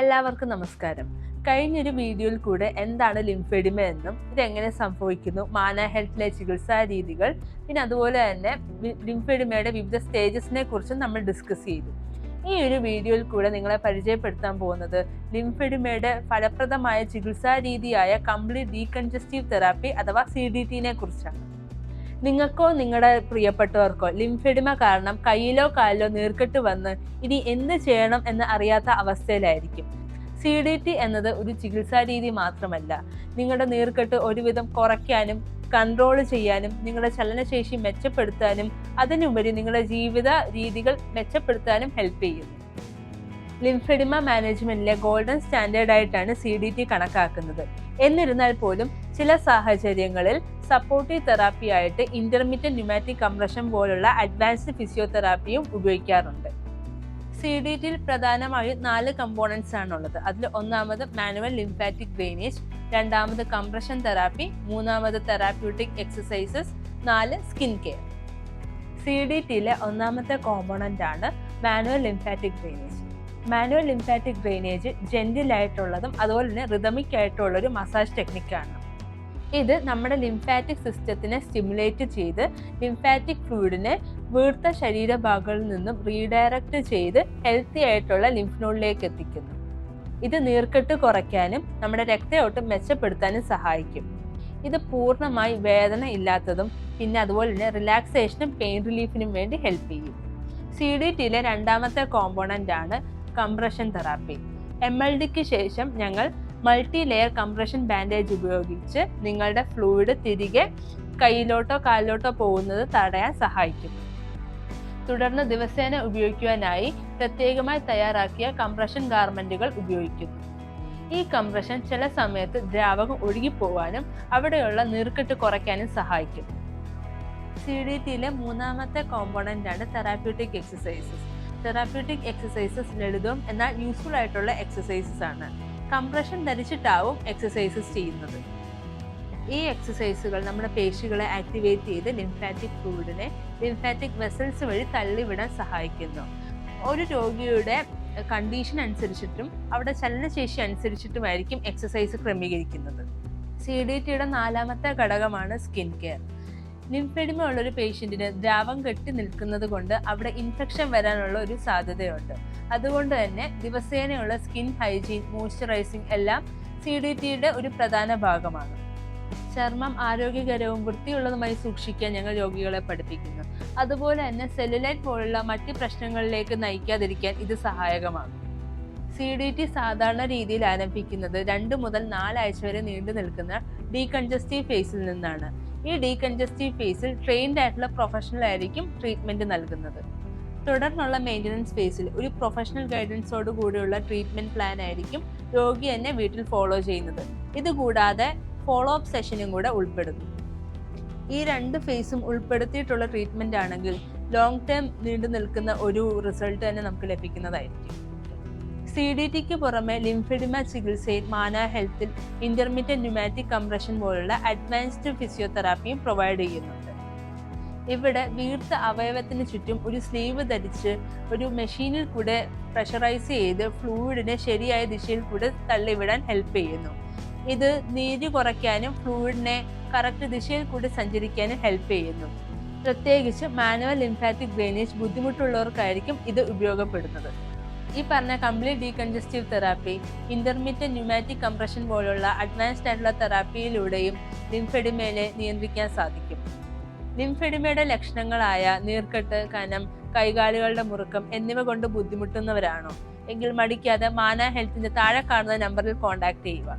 എല്ലാവർക്കും നമസ്കാരം. കഴിഞ്ഞൊരു വീഡിയോയിൽ കൂടെ എന്താണ് ലിംഫെഡിമ എന്നും ഇതെങ്ങനെ സംഭവിക്കുന്നു മാന ഹെൽത്തിലെ ചികിത്സാ രീതികൾ പിന്നെ അതുപോലെ തന്നെ ലിംഫെഡിമയുടെ വിവിധ സ്റ്റേജസിനെ കുറിച്ചും നമ്മൾ ഡിസ്കസ് ചെയ്തു. ഈ ഒരു വീഡിയോയിൽ കൂടെ നിങ്ങളെ പരിചയപ്പെടുത്താൻ പോകുന്നത് ലിംഫെഡിമയുടെ ഫലപ്രദമായ ചികിത്സാ രീതിയായ കംപ്ലീറ്റ് ഡീകൺജസ്റ്റീവ് തെറാപ്പി അഥവാ സി ഡി ടിനെ കുറിച്ചാണ്. നിങ്ങൾക്കോ നിങ്ങളുടെ പ്രിയപ്പെട്ടവർക്കോ ലിംഫെഡിമ കാരണം കയ്യിലോ കാലിലോ നീർക്കെട്ട് വന്ന് ഇനി എന്ത് ചെയ്യണം എന്ന് അറിയാത്ത അവസ്ഥയിലായിരിക്കും. സി ഡി ടി എന്നത് ഒരു ചികിത്സാ രീതി മാത്രമല്ല. നിങ്ങളുടെ നീർക്കെട്ട് ഒരുവിധം കുറയ്ക്കാനും കൺട്രോൾ ചെയ്യാനും നിങ്ങളുടെ ചലനശേഷി മെച്ചപ്പെടുത്താനും അതിനുപരി നിങ്ങളുടെ ജീവിത രീതികൾ മെച്ചപ്പെടുത്താനും ഹെൽപ്പ് ചെയ്യുന്നു. ലിംഫെഡിമ മാനേജ്മെന്റിലെ ഗോൾഡൻ സ്റ്റാൻഡേർഡ് ആയിട്ടാണ് സി ഡി ടി കണക്കാക്കുന്നത്. എന്നിരുന്നാൽ പോലും ചില സാഹചര്യങ്ങളിൽ സപ്പോർട്ടീവ് തെറാപ്പി ആയിട്ട് ഇന്റർമീഡിയറ്റ് ന്യൂമാറ്റിക് കംപ്രഷൻ പോലുള്ള അഡ്വാൻസ്ഡ് ഫിസിയോതെറാപ്പിയും ഉപയോഗിക്കാറുണ്ട്. സി ഡി ടിയിൽ പ്രധാനമായും നാല് കമ്പോണൻസ് ആണുള്ളത്. അതിൽ ഒന്നാമത് മാനുവൽ ലിംഫാറ്റിക് ഡ്രെയിനേജ് രണ്ടാമത് കംപ്രഷൻ തെറാപ്പി മൂന്നാമത് തെറാപ്യൂട്ടിക് എക്സസൈസസ് നാല് സ്കിൻ കെയർ സി ഡി ടിയിലെ ഒന്നാമത്തെ കോമ്പോണന്റ് ആണ് manual lymphatic drainage manual lymphatic drainage gentle ആയിട്ടുള്ളതും അതുപോലെ തന്നെ റിതമിക് ആയിട്ടുള്ളൊരു മസാജ് ടെക്നിക്കാണ് ഇത് നമ്മുടെ ലിംഫാറ്റിക് സിസ്റ്റത്തിനെ സ്റ്റിമുലേറ്റ് ചെയ്ത് ലിംഫാറ്റിക് ഫ്ലൂയിഡിനെ വീർത്ത ശരീരഭാഗങ്ങളിൽ നിന്നും റീഡയറക്റ്റ് ചെയ്ത് ഹെൽത്തി ആയിട്ടുള്ള ലിംഫ് നോഡിലേക്ക് എത്തിക്കുന്നു. ഇത് നീർക്കെട്ട് കുറയ്ക്കാനും നമ്മുടെ രക്തയോട്ടം മെച്ചപ്പെടുത്താനും സഹായിക്കും. ഇത് പൂർണമായി വേദന ഇല്ലാത്തതും പിന്നെ അതുപോലെ തന്നെ റിലാക്സേഷനും പെയിൻ റിലീഫിനും വേണ്ടി ഹെൽപ്പ് ചെയ്യും. സി ഡി ടിയിലെ രണ്ടാമത്തെ കോമ്പോണന്റ് ആണ് കംപ്രഷൻ തെറാപ്പി എം എൽ ഡിക്ക് ശേഷം ഞങ്ങൾ മൾട്ടി ലെയർ കംപ്രഷൻ ബാൻഡേജ് ഉപയോഗിച്ച് നിങ്ങളുടെ ഫ്ലൂയിഡ് തിരികെ കയ്യിലോട്ടോ കാലിലോട്ടോ പോകുന്നത് തടയാൻ സഹായിക്കും. തുടർന്ന് ദിവസേന ഉപയോഗിക്കുവാനായി പ്രത്യേകമായി തയ്യാറാക്കിയ കംപ്രഷൻ ഗാർമെന്റുകൾ ഉപയോഗിക്കുന്നു. ഈ കംപ്രഷൻ ചില സമയത്ത് ദ്രാവകം ഒഴുകിപ്പോവാനും അവിടെയുള്ള നീർക്കെട്ട് കുറയ്ക്കാനും സഹായിക്കും. സി ഡി ടിയിലെ മൂന്നാമത്തെ കോമ്പോണന്റാണ് തെറാപ്യൂട്ടിക് എക്സസൈസസ് തെറാപ്യൂട്ടിക് എക്സസൈസസ് ലളിതവും എന്നാൽ യൂസ്ഫുൾ ആയിട്ടുള്ള എക്സസൈസസ് ആണ്. കംപ്രഷൻ ധരിച്ചിട്ടാവും എക്സസൈസസ് ചെയ്യുന്നത്. ഈ എക്സസൈസുകൾ നമ്മുടെ പേശികളെ ആക്ടിവേറ്റ് ചെയ്ത് ലിംഫാറ്റിക് ഫ്ലൂയിഡിനെ ലിംഫാറ്റിക് വെസൽസ് വഴി തള്ളിവിടാൻ സഹായിക്കുന്നു. ഒരു രോഗിയുടെ കണ്ടീഷൻ അനുസരിച്ചിട്ടും അവിടെ ചലനശേഷി അനുസരിച്ചിട്ടുമായിരിക്കും എക്സസൈസ് ക്രമീകരിക്കുന്നത്. സി ഡി ടിയുടെ നാലാമത്തെ ഘടകമാണ് സ്കിൻ കെയർ ലിംഫെഡിമ ഉള്ള ഒരു പേഷ്യന്റിന് ദ്രാവം കെട്ടി നിൽക്കുന്നത് കൊണ്ട് അവിടെ ഇൻഫെക്ഷൻ വരാനുള്ള ഒരു സാധ്യതയുണ്ട്. അതുകൊണ്ട് തന്നെ ദിവസേനയുള്ള സ്കിൻ ഹൈജീൻ മോയ്സ്ചറൈസിങ് എല്ലാം സി ഡി ടിയുടെ ഒരു പ്രധാന ഭാഗമാണ്. ചർമ്മം ആരോഗ്യകരവും വൃത്തിയുള്ളതുമായി സൂക്ഷിക്കാൻ ഞങ്ങൾ രോഗികളെ പഠിപ്പിക്കുന്നു. അതുപോലെ തന്നെ സെല്ലുലൈറ്റ് പോലുള്ള മറ്റ് പ്രശ്നങ്ങളിലേക്ക് നയിക്കാതിരിക്കാൻ ഇത് സഹായകമാണ്. സി ഡി ടി സാധാരണ രീതിയിൽ ആരംഭിക്കുന്നത് രണ്ട് മുതൽ നാലാഴ്ച വരെ നീണ്ടു നിൽക്കുന്ന ഡീകൺജസ്റ്റീവ് ഫേസിൽ നിന്നാണ്. ഈ ഡീകൺജസ്റ്റീവ് ഫേസിൽ ട്രെയിൻഡ് ആയിട്ടുള്ള പ്രൊഫഷണൽ ആയിരിക്കും ട്രീറ്റ്മെന്റ് നൽകുന്നത്. തുടർന്നുള്ള മെയിന്റനൻസ് ഫേസിൽ ഒരു പ്രൊഫഷണൽ ഗൈഡൻസോട് കൂടിയുള്ള ട്രീറ്റ്മെന്റ് പ്ലാൻ ആയിരിക്കും രോഗി തന്നെ വീട്ടിൽ ഫോളോ ചെയ്യുന്നത്. ഇതുകൂടാതെ ഫോളോ അപ്പ് സെഷനും കൂടെ ഉൾപ്പെടുന്നു. ഈ രണ്ട് ഫേസും ഉൾപ്പെടുത്തിയിട്ടുള്ള ട്രീറ്റ്മെന്റ് ആണെങ്കിൽ ലോങ് ടേം നീണ്ടു നിൽക്കുന്ന ഒരു റിസൾട്ട് തന്നെ നമുക്ക് ലഭിക്കുന്നതായിരിക്കും. സി ഡി ടിക്ക് പുറമെ ലിംഫെഡിമ ചികിത്സയിൽ മാന ഹെൽത്തിൽ ഇന്റർമീഡിയറ്റ് ന്യൂമാറ്റിക് കംപ്രഷൻ പോലുള്ള അഡ്വാൻസ്ഡ് ഫിസിയോതെറാപ്പിയും പ്രൊവൈഡ് ചെയ്യുന്നുണ്ട്. ഇവിടെ വീർത്ത അവയവത്തിന് ചുറ്റും ഒരു സ്ലീവ് ധരിച്ച് ഒരു മെഷീനിൽ കൂടെ പ്രഷറൈസ് ചെയ്ത് ഫ്ലൂയിഡിനെ ശരിയായ ദിശയിൽ കൂടെ തള്ളിവിടാൻ ഹെൽപ്പ് ചെയ്യുന്നു. ഇത് നീര് കുറയ്ക്കാനും ഫ്ലൂയിഡിനെ കറക്റ്റ് ദിശയിൽ കൂടി സഞ്ചരിക്കാനും ഹെൽപ്പ് ചെയ്യുന്നു. പ്രത്യേകിച്ച് മാനുവൽ ലിംഫാറ്റിക് ഡ്രെയിനേജ് ബുദ്ധിമുട്ടുള്ളവർക്കായിരിക്കും ഇത് ഉപയോഗപ്പെടുന്നത്. ഈ പറഞ്ഞ complete decongestive therapy intermediate pneumatic compression പോലുള്ള അഡ്വാൻസ്ഡ് ആയിട്ടുള്ള തെറാപ്പിയിലൂടെയും ലിംഫെഡിമയെ നിയന്ത്രിക്കാൻ സാധിക്കും. ലിംഫെഡിമയുടെ ലക്ഷണങ്ങളായ നീർക്കെട്ട് കനം കൈകാലുകളുടെ മുറുക്കം എന്നിവ കൊണ്ട് ബുദ്ധിമുട്ടുന്നവരാണോ? എങ്കിൽ മടിക്കാതെ മാന ഹെൽത്തിന്റെ താഴെ കാണുന്ന നമ്പറിൽ കോൺടാക്ട് ചെയ്യുക.